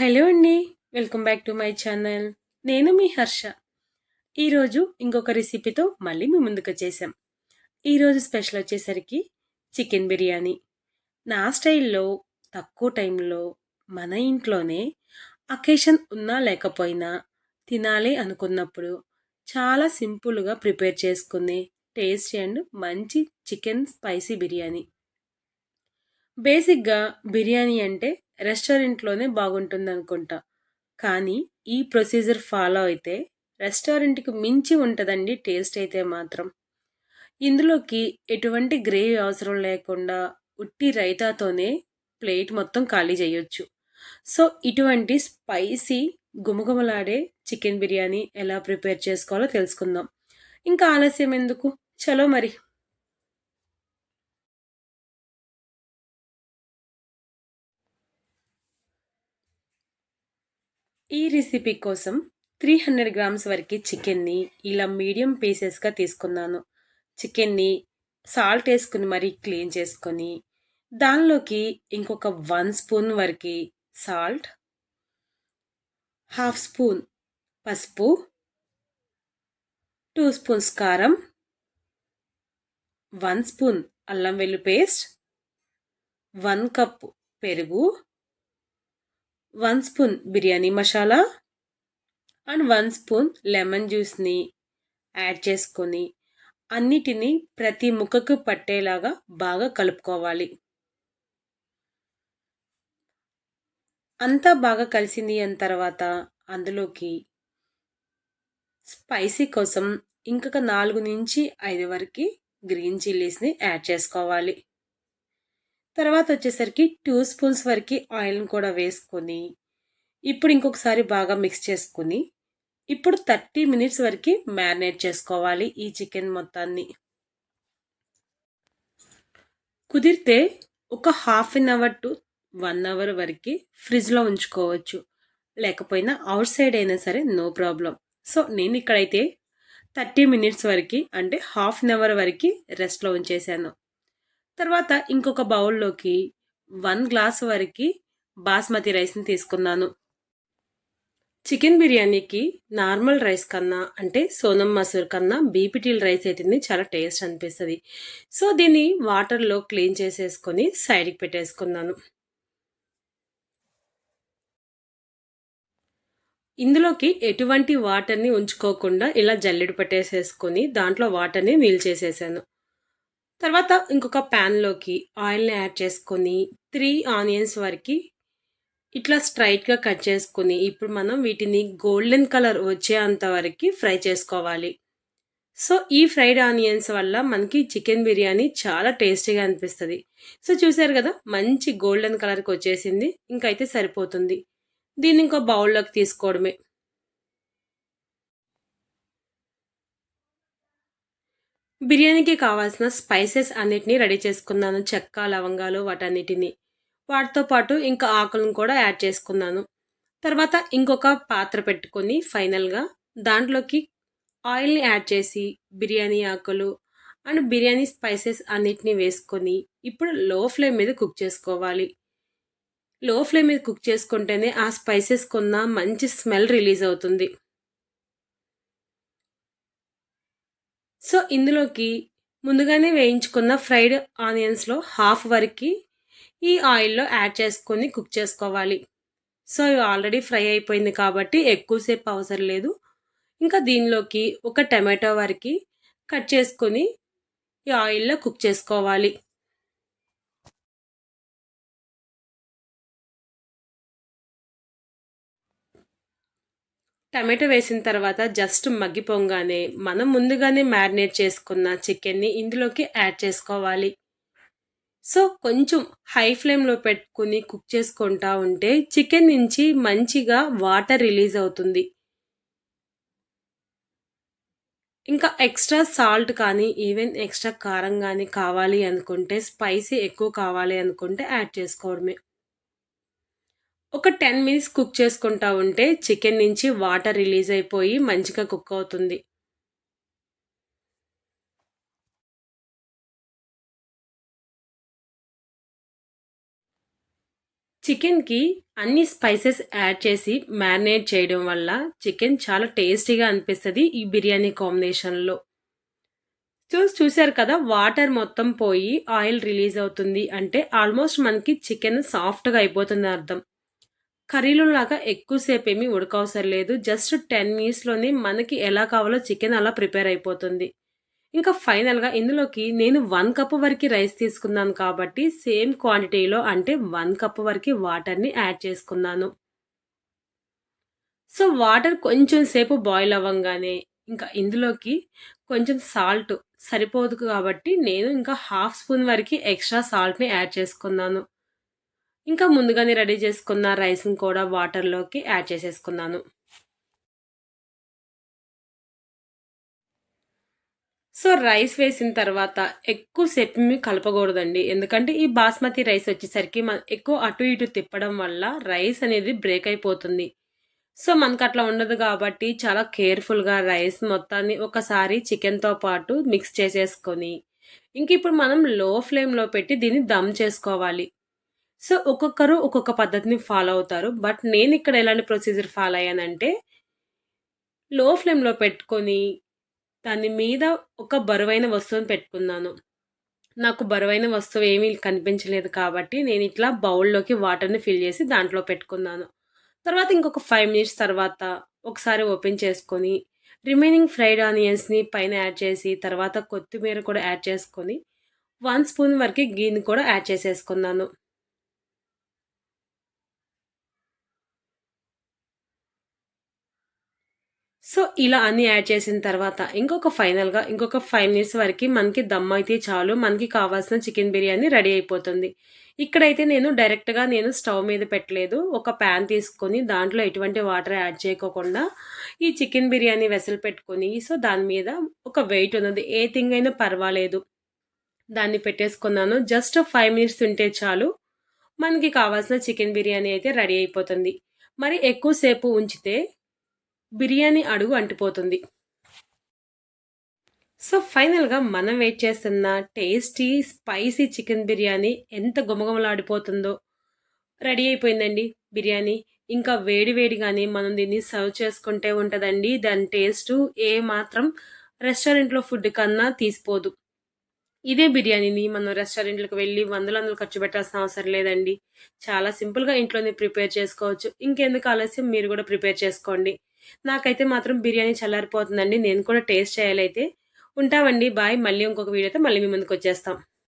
Hello అండి welcome back to my channel. నేను మీ హర్ష. ఈరోజు ఇంకొక రెసిపీతో మళ్ళీ మీ ముందుకు వచ్చేసాం. ఈరోజు స్పెషల్ వచ్చేసరికి చికెన్ బిర్యానీ. నా స్టైల్లో తక్కువ టైంలో మన ఇంట్లోనే అకేషన్ ఉన్నా లేకపోయినా తినాలి అనుకున్నప్పుడు చాలా సింపుల్గా ప్రిపేర్ చేసుకునే టేస్టీ అండ్ మంచి చికెన్ స్పైసీ బిర్యానీ. బేసిక్గా బిర్యానీ అంటే రెస్టారెంట్లోనే బాగుంటుంది అనుకుంటా కానీ ఈ ప్రొసీజర్ ఫాలో అయితే రెస్టారెంట్కి మించి ఉంటుందండి టేస్ట్ అయితే మాత్రం. ఇందులోకి ఎటువంటి గ్రేవీ అవసరం లేకుండా ఉట్టి రైతాతోనే ప్లేట్ మొత్తం ఖాళీ చేయొచ్చు. సో ఇటువంటి స్పైసీ గుమగుమలాడే చికెన్ బిర్యానీ ఎలా ప్రిపేర్ చేసుకోవాలో తెలుసుకుందాం. ఇంకా ఆలస్యం ఎందుకు? చలో మరి. ఈ రెసిపీ కోసం త్రీ హండ్రెడ్ గ్రామ్స్ వరకు చికెన్ని ఇలా మీడియం పీసెస్గా తీసుకున్నాను. చికెన్ని సాల్ట్ వేసుకుని మరీ క్లీన్ చేసుకొని దానిలోకి ఇంకొక వన్ స్పూన్ వరకు సాల్ట్ హాఫ్ స్పూన్ పసుపు టూ స్పూన్స్ కారం వన్ స్పూన్ అల్లం వెల్లు పేస్ట్ వన్ కప్ పెరుగు one spoon biryani masala and one spoon lemon జ్యూస్ని యాడ్ చేసుకొని అన్నిటినీ ప్రతి ముక్కకు పట్టేలాగా బాగా కలుపుకోవాలి. అంతా బాగా కలిసింది అని తర్వాత అందులోకి స్పైసీ కోసం ఇంకొక నాలుగు నుంచి ఐదు వరకు గ్రీన్ చిల్లీస్ని యాడ్ చేసుకోవాలి. తర్వాత వచ్చేసరికి టూ స్పూన్స్ వరకు ఆయిల్ని కూడా వేసుకొని ఇప్పుడు ఇంకొకసారి బాగా మిక్స్ చేసుకుని ఇప్పుడు థర్టీ మినిట్స్ వరకు మ్యారినేట్ చేసుకోవాలి ఈ చికెన్ మొత్తాన్ని. కుదిరితే ఒక half an hour to one hour వరకు ఫ్రిడ్జ్లో ఉంచుకోవచ్చు. లేకపోయినా అవుట్ సైడ్ అయినా సరే నో ప్రాబ్లం సో నేను ఇక్కడైతే థర్టీ మినిట్స్ వరకు అంటే హాఫ్ అన్ అవర్ వరకు రెస్ట్లో ఉంచేసాను. తర్వాత ఇంకొక బౌల్లోకి వన్ గ్లాస్ వరకు బాస్మతి రైస్ని తీసుకున్నాను. చికెన్ బిర్యానీకి నార్మల్ రైస్ కన్నా అంటే సోనం మసూర్ కన్నా బీపీటీల్ రైస్ అయితే చాలా టేస్ట్ అనిపిస్తుంది. సో దీన్ని వాటర్లో క్లీన్ చేసేసుకొని సైడ్కి పెట్టేసుకున్నాను. ఇందులోకి ఎటువంటి వాటర్ని ఉంచుకోకుండా ఇలా జల్లెడు పెట్టేసేసుకొని దాంట్లో వాటర్ని చేసేసాను. తర్వాత ఇంకొక ప్యాన్లోకి ఆయిల్ని యాడ్ చేసుకొని త్రీ ఆనియన్స్ వరకు ఇట్లా స్ట్రైట్గా కట్ చేసుకుని ఇప్పుడు మనం వీటిని గోల్డెన్ కలర్ వచ్చేంత వరకు ఫ్రై చేసుకోవాలి. సో ఈ ఫ్రైడ్ ఆనియన్స్ వల్ల మనకి చికెన్ బిర్యానీ చాలా టేస్టీగా అనిపిస్తుంది. సో చూసారు కదా మంచి గోల్డెన్ కలర్కి వచ్చేసింది. ఇంకైతే సరిపోతుంది. దీన్ని ఇంకో బౌల్లోకి తీసుకోవడమే. బిర్యానీకి కావాల్సిన స్పైసెస్ అన్నిటినీ రెడీ చేసుకున్నాను. చెక్క లవంగాలు వాటన్నిటిని. వాటితో పాటు ఇంకా ఆకులను కూడా యాడ్ చేసుకున్నాను. తర్వాత ఇంకొక పాత్ర పెట్టుకొని ఫైనల్గా దాంట్లోకి ఆయిల్ని యాడ్ చేసి బిర్యానీ ఆకులు అండ్ బిర్యానీ స్పైసెస్ అన్నిటినీ వేసుకొని ఇప్పుడు లో ఫ్లేమ్ మీద కుక్ చేసుకోవాలి. లో ఫ్లేమ్ మీద కుక్ చేసుకుంటేనే ఆ స్పైసెస్ కొన్న మంచి స్మెల్ రిలీజ్ అవుతుంది. సో ఇందులోకి ముందుగానే వేయించుకున్న ఫ్రైడ్ ఆనియన్స్లో హాఫ్ వరకు ఈ ఆయిల్లో యాడ్ చేసుకొని కుక్ చేసుకోవాలి. సో ఇవి ఆల్రెడీ ఫ్రై అయిపోయింది కాబట్టి ఎక్కువసేపు అవసరం లేదు. ఇంకా దీనిలోకి ఒక టమాటో వరకు కట్ చేసుకొని ఈ ఆయిల్లో కుక్ చేసుకోవాలి. టమాటో వేసిన తర్వాత జస్ట్ మగ్గిపోగానే మనం ముందుగానే మ్యారినేట్ చేసుకున్న చికెన్ని ఇందులోకి యాడ్ చేసుకోవాలి. సో కొంచెం హై ఫ్లేమ్లో పెట్టుకుని కుక్ చేసుకుంటా ఉంటే చికెన్ నుంచి మంచిగా వాటర్ రిలీజ్ అవుతుంది. ఇంకా ఎక్స్ట్రా సాల్ట్ కానీ ఈవెన్ ఎక్స్ట్రా కారం కానీ కావాలి అనుకుంటే స్పైసీ ఎక్కువ కావాలి అనుకుంటే యాడ్ చేసుకోవడమే. ఒక టెన్ మినిట్స్ కుక్ చేసుకుంటా ఉంటే చికెన్ నుంచి వాటర్ రిలీజ్ అయిపోయి మంచిగా కుక్ అవుతుంది చికెన్‌కి అన్ని స్పైసెస్ యాడ్ చేసి మ్యారినేట్ చేయడం వల్ల చికెన్ చాలా టేస్టీగా అనిపిస్తుంది ఈ బిర్యానీ కాంబినేషన్‌లో. చూసి చూశారు కదా! వాటర్ మొత్తం పోయి ఆయిల్ రిలీజ్ అవుతుంది అంటే ఆల్మోస్ట్ మనకి చికెన్ సాఫ్ట్‌గా అయిపోతుంది అర్థం. కర్రీలో లాగా ఎక్కువసేపు సేపేమి ఉడకవసరం లేదు. జస్ట్ 10 మినిట్స్‌లోనే మనకి ఎలా కావాలో చికెన్ అలా ప్రిపేర్ అయిపోతుంది. ఇంకా ఫైనల్‌గా ఇందులోకి నేను వన్ కప్ వరకు రైస్ తీసుకున్నాను కాబట్టి సేమ్ క్వాంటిటీలో అంటే వన్ కప్ వరకు వాటర్‌ని యాడ్ చేసుకున్నాను. సో, వాటర్ కొంచెం సేపు బాయిల్ అవ్వంగానే ఇంకా ఇందులోకి కొంచెం సాల్ట్ సరిపోదు కాబట్టి నేను ఇంకా హాఫ్ స్పూన్ వరకు ఎక్స్‌ట్రా సాల్ట్‌ని యాడ్ చేసుకున్నాను. ఇంకా ముందుగానే రెడీ చేసుకున్న రైస్‌ని కూడా వాటర్‌లోకి యాడ్ చేసేసుకున్నాను. సో, రైస్ వేసిన తర్వాత ఎక్కువ సేపేమి కలపకూడదండి. ఎందుకంటే ఈ బాస్మతి రైస్ వచ్చేసరికి మన ఎక్కువ అటు ఇటు తిప్పడం వల్ల రైస్ అనేది బ్రేక్ అయిపోతుంది. సో, మనకట్లా ఉండదు కాబట్టి చాలా కేర్‌ఫుల్‌గా రైస్ మొత్తాన్ని ఒకసారి చికెన్‌తో పాటు మిక్స్ చేసేసుకొని, ఇంక ఇప్పుడు మనం లో ఫ్లేమ్‌లో పెట్టి దీన్ని దమ్ చేసుకోవాలి. సో, ఒక్కొక్కరు ఒక్కొక్క పద్ధతిని ఫాలో అవుతారు. బట్ నేను ఇక్కడ ఎలాంటి ప్రొసీజర్ ఫాలో అయ్యానంటే లో ఫ్లేమ్‌లో పెట్టుకొని, దాని మీద ఒక బరువైన వస్తువుని పెట్టుకున్నాను. నాకు బరువైన వస్తువు ఏమీ కనిపించలేదు కాబట్టి నేను ఇట్లా బౌల్‌లోకి వాటర్‌ని ఫిల్ చేసి దాంట్లో పెట్టుకున్నాను. తర్వాత ఇంకొక ఫైవ్ మినిట్స్ తర్వాత ఒకసారి ఓపెన్ చేసుకొని, రిమైనింగ్ ఫ్రైడ్ ఆనియన్స్‌ని పైన యాడ్ చేసి, తర్వాత కొత్తిమీర కూడా యాడ్ చేసుకొని, వన్ స్పూన్ వరకు గీని కూడా యాడ్ చేసేసుకున్నాను. సో, ఇలా అన్నీ యాడ్ చేసిన తర్వాత ఇంకొక ఫైనల్‌గా ఇంకొక ఫైవ్ మినిట్స్ వరకు మనకి దమ్ అయితే చాలు. మనకి కావాల్సిన చికెన్ బిర్యానీ రెడీ అయిపోతుంది. ఇక్కడైతే నేను డైరెక్ట్‌గా నేను స్టవ్ మీద పెట్టలేదు. ఒక ప్యాన్ తీసుకొని దాంట్లో ఎటువంటి వాటర్ యాడ్ చేయకోకుండా ఈ చికెన్ బిర్యానీ వెసలు పెట్టుకొని సో, దాని మీద ఒక వెయిట్ ఉన్నది ఏ థింగ్ అయినా పర్వాలేదు. దాన్ని పెట్టేసుకున్నాను. జస్ట్ ఫైవ్ మినిట్స్ ఉంటే చాలు. మనకి కావాల్సిన చికెన్ బిర్యానీ అయితే రెడీ అయిపోతుంది. మరి ఎక్కువసేపు ఉంచితే బిర్యానీ అడుగు అంటిపోతుంది. సో, ఫైనల్‌గా మనం వెయిట్ చేస్తున్న టేస్టీ స్పైసీ చికెన్ బిర్యానీ ఎంత గుమగుమలాడిపోతుందో రెడీ అయిపోయిందండి బిర్యానీ. ఇంకా వేడి వేడిగానే మనం దీన్ని సర్వ్ చేసుకుంటే ఉంటుందండి దాని టేస్టు ఏ మాత్రం రెస్టారెంట్‌లో ఫుడ్ కన్నా తీసిపోదు. ఇదే బిర్యానీని మనం రెస్టారెంట్లకు వెళ్ళి వందల వందలు ఖర్చు పెట్టాల్సిన అవసరం లేదండి. చాలా సింపుల్‌గా ఇంట్లోనే ప్రిపేర్ చేసుకోవచ్చు. ఇంకెందుకు ఆలస్యం మీరు కూడా ప్రిపేర్ చేసుకోండి. నాకైతే మాత్రం బిర్యానీ చల్లారిపోతుందండి. నేను కూడా టేస్ట్ చేయాలైతే. ఉంటామండి. బాయ్. మళ్ళీ ఇంకొక వీడియోతో మళ్ళీ మీ ముందుకొచ్చేస్తాం.